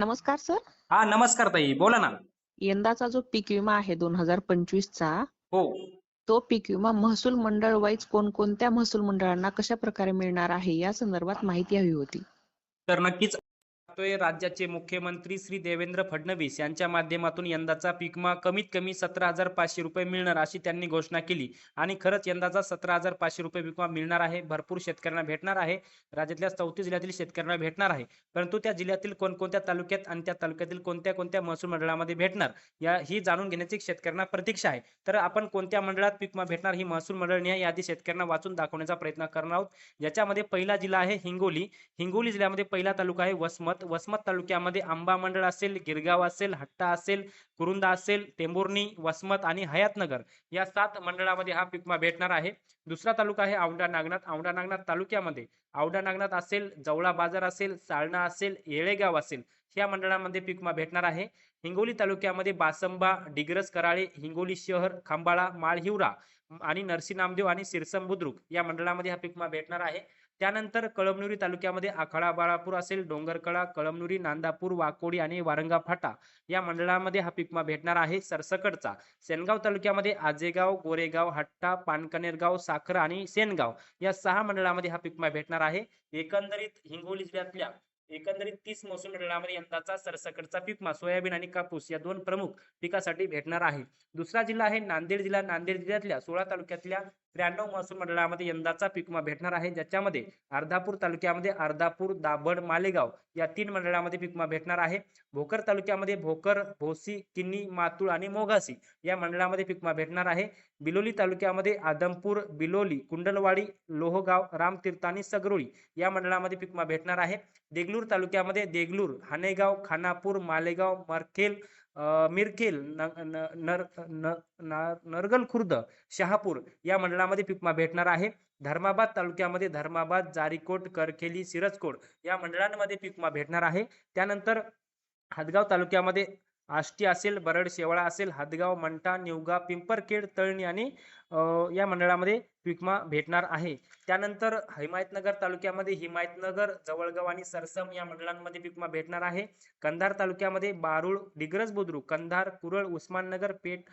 नमस्कार सर. हा नमस्कार ताई. बोला ना. यंदाचा जो पीक विमा आहे दोन हजार पंचवीसचा हो. तो पीक विमा महसूल मंडळ वाईज कोणकोणत्या महसूल मंडळांना कशा प्रकारे मिळणार आहे या संदर्भात माहिती हवी होती. तर नक्कीच लागतोय राज्याचे मुख्यमंत्री श्री देवेंद्र फडणवीस यांच्या माध्यमातून यंदाचा पीकमा कमीत कमी सतरा हजार पाचशे रुपये मिळणार अशी त्यांनी घोषणा केली. आणि खरंच यंदाचा सतरा हजार पाचशे रुपये पीक मिळणार आहे भरपूर शेतकऱ्यांना भेटणार आहे. राज्यातल्या चौतीस जिल्ह्यातील शेतकऱ्यांना भेटणार आहे. परंतु त्या जिल्ह्यातील कोणकोणत्या तालुक्यात आणि त्या तालुक्यातील कोणत्या कोणत्या महसूल मंडळामध्ये भेटणार या ही जाणून घेण्याची शेतकऱ्यांना प्रतीक्षा आहे. तर आपण कोणत्या मंडळात पीकमा भेटणार ही महसूल मंडळ निहाय यादी शेतकऱ्यांना वाचून दाखवण्याचा प्रयत्न करणार आहोत. याच्यामध्ये पहिला जिल्हा आहे हिंगोली. हिंगोली जिल्ह्यामध्ये पहिला तालुका आहे वसमत. वसमत तालुक्यामध्ये आंबा मंडळ असेल गिरगाव असेल हट्टा असेल कुरुंदा असेल टेंभुर्णी वसमत आणि हयातनगर या सात मंडळामध्ये हा पिकमा भेटणार आहे. दुसरा तालुका आहे औंढा नागनाथ. औंढा नागनाथ तालुक्यामध्ये औंढा नागनाथ असेल जवळा बाजार असेल साळणा असेल येळेगाव असेल या मंडळामध्ये पिकमा भेटणार आहे. हिंगोली तालुक्यामध्ये बासंबा डिग्रस कराळे हिंगोली शहर खांबाळा माळहिवरा आणि नरसी नामदेव आणि सिरसम बुद्रुक या मंडळामध्ये हा पिकमा भेटणार आहे. त्यानंतर कळमनुरी तालुक्यामध्ये आखाडा बाळापूर असेल डोंगरकडा कळमनुरी नांदापूर वाकोडी आणि वारंगा फाटा या मंडळामध्ये हा पिकमा भेटणार आहे. सरसकडचा सेनगाव तालुक्यामध्ये आजेगाव गोरेगाव हट्टा पानकनेरगाव साखर आणि सेनगाव या सहा मंडळामध्ये हा पिकमा भेटणार आहे. एकंदरीत हिंगोली जिल्ह्यातल्या एकंदरीत तीस महसूल मंडळामध्ये यंदाचा सरसकटचा पीक सोयाबीन आणि कापूस या दोन प्रमुख पिकासाठी भेटणार आहे. दुसरा जिल्हा आहे नांदेड जिल्हा. नांदेड जिल्ह्यातल्या सोळा तालुक्यातल्या त्र्याण्णव महसूल मंडळामध्ये यंदाचा पीक विमा भेटणार आहे. ज्याच्यामध्ये अर्धापूर तालुक्यामध्ये अर्धापूर दाभड मालेगाव या तीन मंडळामध्ये पीक विमा भेटणार आहे. भोकर तालुक्यामध्ये भोकर भोसी किन्नी मातूळ आणि मोघासी या मंडळामध्ये पीक विमा भेटणार आहे. बिलोली तालुक्यामध्ये आदमपूर बिलोली कुंडलवाडी लोहगाव रामतीर्थ आणि सगरोळी या मंडळामध्ये पीक विमा भेटणार आहे. देगलूर तालुक्यामध्ये देगलूर हानेगाव खानापूर मालेगाव मरखेल मिरखेल न- नर न- नरगल खुर्द शहापूर या मंडळामध्ये पिकमा भेटणार आहे. धर्माबाद तालुक्यामध्ये धर्माबाद जारीकोट करखेली सिरजकोट या मंडळांमध्ये पिकमा भेटणार आहे. त्यानंतर हदगाव तालुक्यामध्ये आष्टी असेल बरड शेवाळा असेल हदगाव मंठा निवगा पिंपरखेड तळणी आणि या मंडळामध्ये पिकमा भेटणार आहे. त्यानंतर हिमायतनगर तालुक्यामध्ये हिमायतनगर जवळगाव आणि सरसम या मंडळांमध्ये पिकमा भेटणार आहे. कंधार तालुक्यामध्ये बारूळ डिग्रज बुद्रुक कंधार कुरळ उस्माननगर पेठ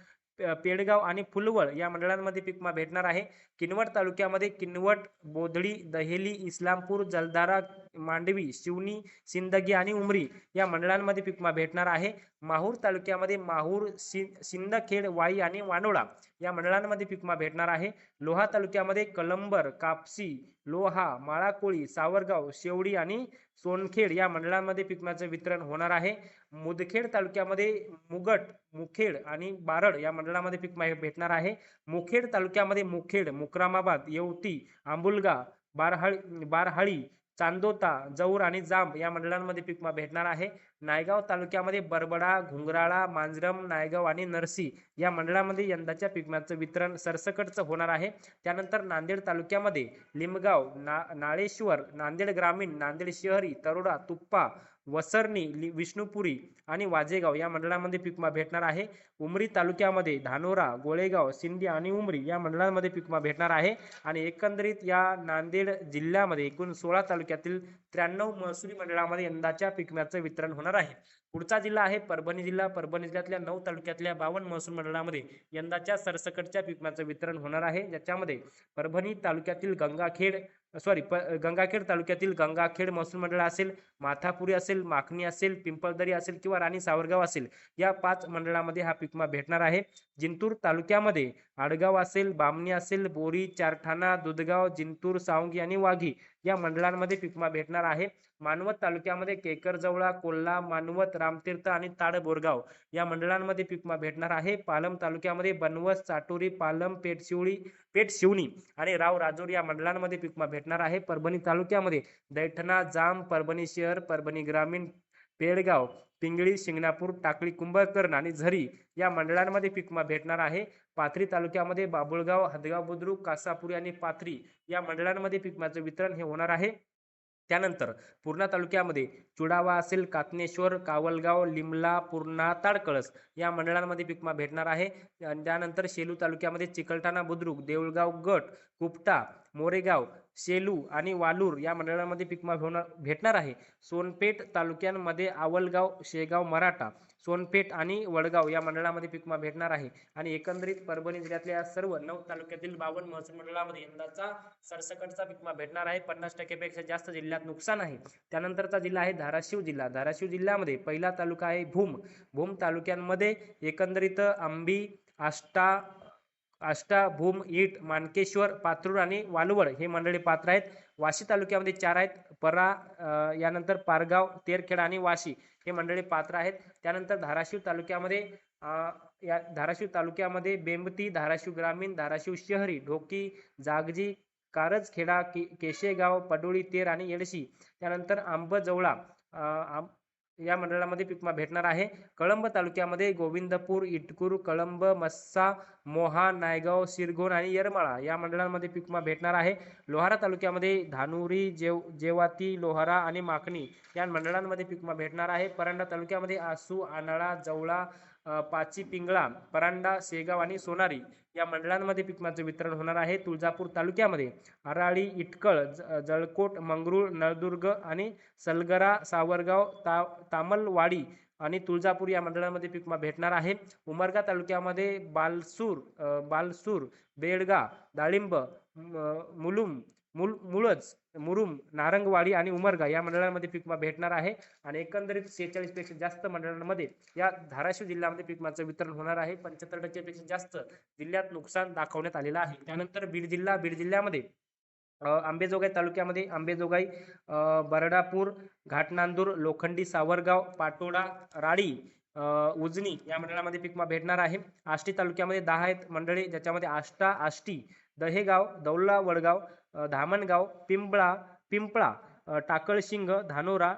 पेडगाव आणि फुलवळ या मंडळांमध्ये पिकमा भेटणार आहे. किनवट तालुक्यामध्ये किनवट बोधडी दहेली इस्लामपूर जलदारा मांडवी शिवनी सिंदगी आणि उमरी या मंडळांमध्ये पीक भेटणार आहे. माहूर तालुक्यामध्ये माहूर सिंदखेड वाई आणि वानोळा या मंडळांमध्ये पीक भेटणार आहे. लोहा तालुक्यामध्ये कलंबर कापसी लोहा माळाकोळी सावरगाव शेवडी आणि सोनखेड या मंडळांमध्ये पिकमाचं वितरण होणार आहे. मुदखेड तालुक्यामध्ये मुगट मुखेड आणि बारड या मंडळामध्ये पिकमा भेटणार आहे. मुखेड तालुक्यामध्ये मुखेड मुक्रामाबाद येवती आंबुलगा बारहाळी बारहाळी चांदोता जौर आणि जांब या मंडळांमध्ये पीक भेटणार आहे. नायगाव तालुक्यामध्ये बरबडा घुंगराळा मांजरम नायगाव आणि नरसी या मंडळामध्ये यंदाच्या पिकम्याचं वितरण सरसकटचं होणार आहे. त्यानंतर नांदेड तालुक्यामध्ये लिमगाव ना नाळेश्वर नांदेड ग्रामीण नांदेड शहरी तरोडा तुप्पा वसरणी विष्णुपुरी आणि वाजेगाव या मंडळामध्ये पिकमा भेटणार आहे. उमरी तालुक्यामध्ये धानोरा गोळेगाव सिंधी आणि उमरी या मंडळांमध्ये पिकमा भेटणार आहे. आणि एकंदरीत या नांदेड जिल्ह्यामध्ये एकूण सोळा तालुक्यातील त्र्याण्णव महसुली मंडळामध्ये यंदाच्या पिकम्याचं वितरण होणार आहे. पुढचा जिल्हा आहे परभणी जिल्हा. परभणी जिल्ह्यातल्या नऊ तालुक्यातल्या बावन्न महसूल मंडळामध्ये यंदाच्या सरसकटच्या पीक वितरण होणार आहे. ज्याच्यामध्ये परभणी तालुक्यातील गंगाखेड सॉरी गंगाखेड तालुक्यातील गंगाखेड महसूल मंडळ असेल माथापुरी असेल माखणी असेल पिंपळदरी असेल किंवा राणी सावरगाव असेल या पाच मंडळामध्ये हा पिकमा भेटणार आहे. जिंतूर तालुक्यामध्ये आडगाव असेल बामणी असेल बोरी चारठाणा दुधगाव जिंतूर सावंगी आणि वाघी या मंडळांमध्ये पिकमा भेटणार आहे. मानवत तालुक्यामध्ये केकरजवळा कोल्हा मानवत रामतीर्थ आणि ताड बोरगाव या मंडळांमध्ये पिकमा भेटणार आहे. पालम तालुक्यामध्ये बनवस चाटोरी पालम पेठशिवळी पेठ शिवणी आणि राव राजोर या मंडळांमध्ये पिकमा भेटणार आहे. परभणी तालुक्यामध्ये दैठणा जाम परभणी शहर परभणी ग्रामीण पेडगाव पिंगळी शिंगणापूर टाकळी कुंभकर्ण आणि झरी या मंडळांमध्ये पिकमा भेटणार आहे. पाथरी तालुक्यामध्ये बाबुळगाव हदगाव बुद्रुक कासापुरी आणि पाथरी या मंडळांमध्ये पिकमाचं वितरण हे होणार आहे. त्यानंतर पूर्णा तालुक्यामध्ये चुडावा असेल कातनेश्वर कावलगाव लिमला पूर्णा ताडकळस या मंडळांमध्ये पिकमा भेटणार आहे. त्यानंतर शेलू तालुक्यामध्ये चिकलठाणा बुद्रुक देऊळगाव गट कुपटा मोरेगाव सेलू आणि वालूर या मंडळामध्ये पीक विमा होणार भेटणार आहे. सोनपेठ तालुक्यांमध्ये आवलगाव शेगाव मराठा सोनपेठ आणि वडगाव या मंडळामध्ये पीक विमा भेटणार आहे. आणि एकंदरीत परभणी जिल्ह्यातल्या सर्व नऊ तालुक्यातील बावन्न महसूल मंडळामध्ये यंदाचा सरसकटचा पीक विमा भेटणार आहे. पन्नास टक्केपेक्षा जास्त जिल्ह्यात नुकसान आहे. त्यानंतरचा जिल्हा आहे धाराशिव जिल्हा. धाराशिव जिल्ह्यामध्ये पहिला तालुका आहे भूम. भूम तालुक्यांमध्ये एकंदरीत आंबी आष्टा अष्टाभूम भूम मानकेश्वर पात्रूर आणि वालवड हे मंडळी पात्र आहेत. वाशी तालुक्यामध्ये चार आहेत. परा यानंतर पारगाव तेरखेडा आणि वाशी हे मंडळी पात्र आहेत. त्यानंतर धाराशिव तालुक्यामध्ये या धाराशिव तालुक्यामध्ये बेंबती धाराशिव ग्रामीण धाराशिव शहरी ढोकी जागजी कारजखेडा के केशेगाव पडोळी तेर आणि येडशी. त्यानंतर आंबजवळा या मंडळामध्ये पीक भेटणार आहे. कळंब तालुक्यामध्ये गोविंदपूर इटकूर कळंब मस्सा मोहा नायगाव सिरगोन आणि येरमाळा या मंडळांमध्ये पीक भेटणार आहे. लोहारा तालुक्यामध्ये धानुरी जेव जेवाती लोहारा आणि माकणी या मंडळांमध्ये पीक भेटणार आहे. परंडा तालुक्यामध्ये आसू आनळा जवळा पाची पिंगळा परांडा शेगाव आणि सोनारी या मंडळांमध्ये पिकमाचं वितरण होणार आहे. तुळजापूर तालुक्यामध्ये आराळी इटकळ ज- जळकोट मंगरूळ नळदुर्ग आणि सलगरा सावरगाव ता तामलवाडी आणि तुळजापूर या मंडळामध्ये पिकमा भेटणार आहे. उमरगा तालुक्यामध्ये बालसूर बालसूर बेडगा डाळिंब मुलुम मुल मुळज मुरुम नारंगवाडी आणि उमरगा या मंडळांमध्ये पीक विमा भेटणार आहे आणि एकंदरीत सेहेचाळीसपेक्षा जास्त मंडळांमध्ये या धाराशिव जिल्ह्यामध्ये पिकमाचं वितरण होणार आहे. पंच्याहत्तर टक्केपेक्षा जास्त जिल्ह्यात नुकसान दाखवण्यात आलेलं आहे. त्यानंतर बीड जिल्हा बीड जिल्ह्यामध्ये आंबेजोगाई तालुक्यामध्ये आंबेजोगाई बरडापूर घाटनांदूर लोखंडी सावरगाव पाटोडा राडी उजनी या मंडळामध्ये पिकमा विमा भेटणार आहे. आष्टी तालुक्यामध्ये दहा आहेत मंडळे ज्याच्यामध्ये आष्टा आष्टी दहेगाव दौला वडगाव धामणगाव पिंपळा पिंपळा टाकळशिंग धानोरा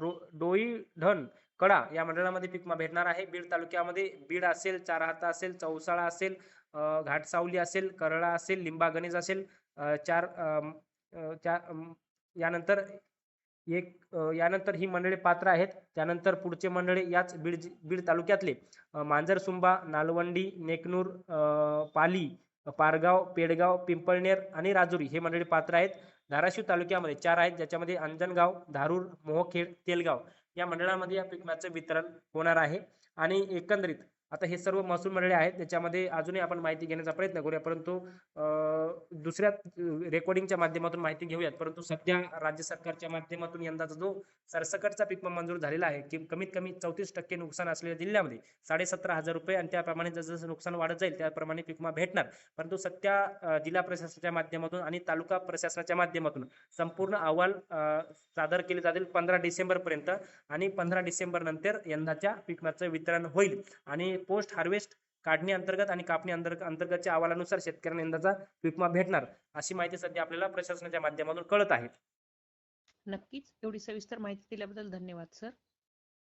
रो डोईढण कडा या मंडळामध्ये पिकमा भेटणार आहे. बीड तालुक्यामध्ये बीड असेल चारहाता असेल चौसाळा असेल घाटसावली असेल करळा असेल लिंबा गणेश असेल चार चार यानंतर एक यानंतर ही मंडळे पात्र आहेत. त्यानंतर पुढचे मंडळे याच बीड बीड तालुक्यातले मांजरसुंबा नालवंडी नेकनूर पाली पारगाव पेडगाव पिंपळनेर आणि राजुरी हे मंडळी पात्र आहेत. धाराशिव तालुक्यामध्ये चार आहेत ज्याच्यामध्ये अंजनगाव धारूर मोहखेड तेलगाव या मंडळामध्ये या पीक वितरण होणार आहे. आणि एकंदरीत आता हे सर्व महसूल मंडळे आहेत त्याच्यामध्ये अजूनही आपण माहिती घेण्याचा प्रयत्न करूया परंतु दुसऱ्या रेकॉर्डिंगच्या माध्यमातून माहिती घेऊयात परंतु सध्या राज्य सरकारच्या माध्यमातून यंदाचा जो सरसकटचा पीक मंजूर झालेला आहे की कमीत कमी चौतीस टक्के नुकसान असलेल्या जिल्ह्यामध्ये साडेसतरा हजार रुपये आणि त्याप्रमाणे जसं जसं नुकसान वाढत जाईल त्याप्रमाणे पिकमा भेटणार. परंतु सध्या जिल्हा प्रशासनाच्या माध्यमातून आणि तालुका प्रशासनाच्या माध्यमातून संपूर्ण अहवाल सादर केले जातील पंधरा डिसेंबर पर्यंत आणि पंधरा डिसेंबर नंतर यंदाच्या पिकमाचं वितरण होईल. आणि पोस्ट हार्वेस्ट काढणी अंतर्गत आणि कापणी अंतर्गतच्या अहवालानुसार शेतकऱ्यांना यंदाचा पीक विमा भेटणार अशी माहिती सध्या आपल्याला प्रशासनाच्या माध्यमातून कळत आहे. नक्कीच. एवढी सविस्तर माहिती दिल्याबद्दल धन्यवाद सर.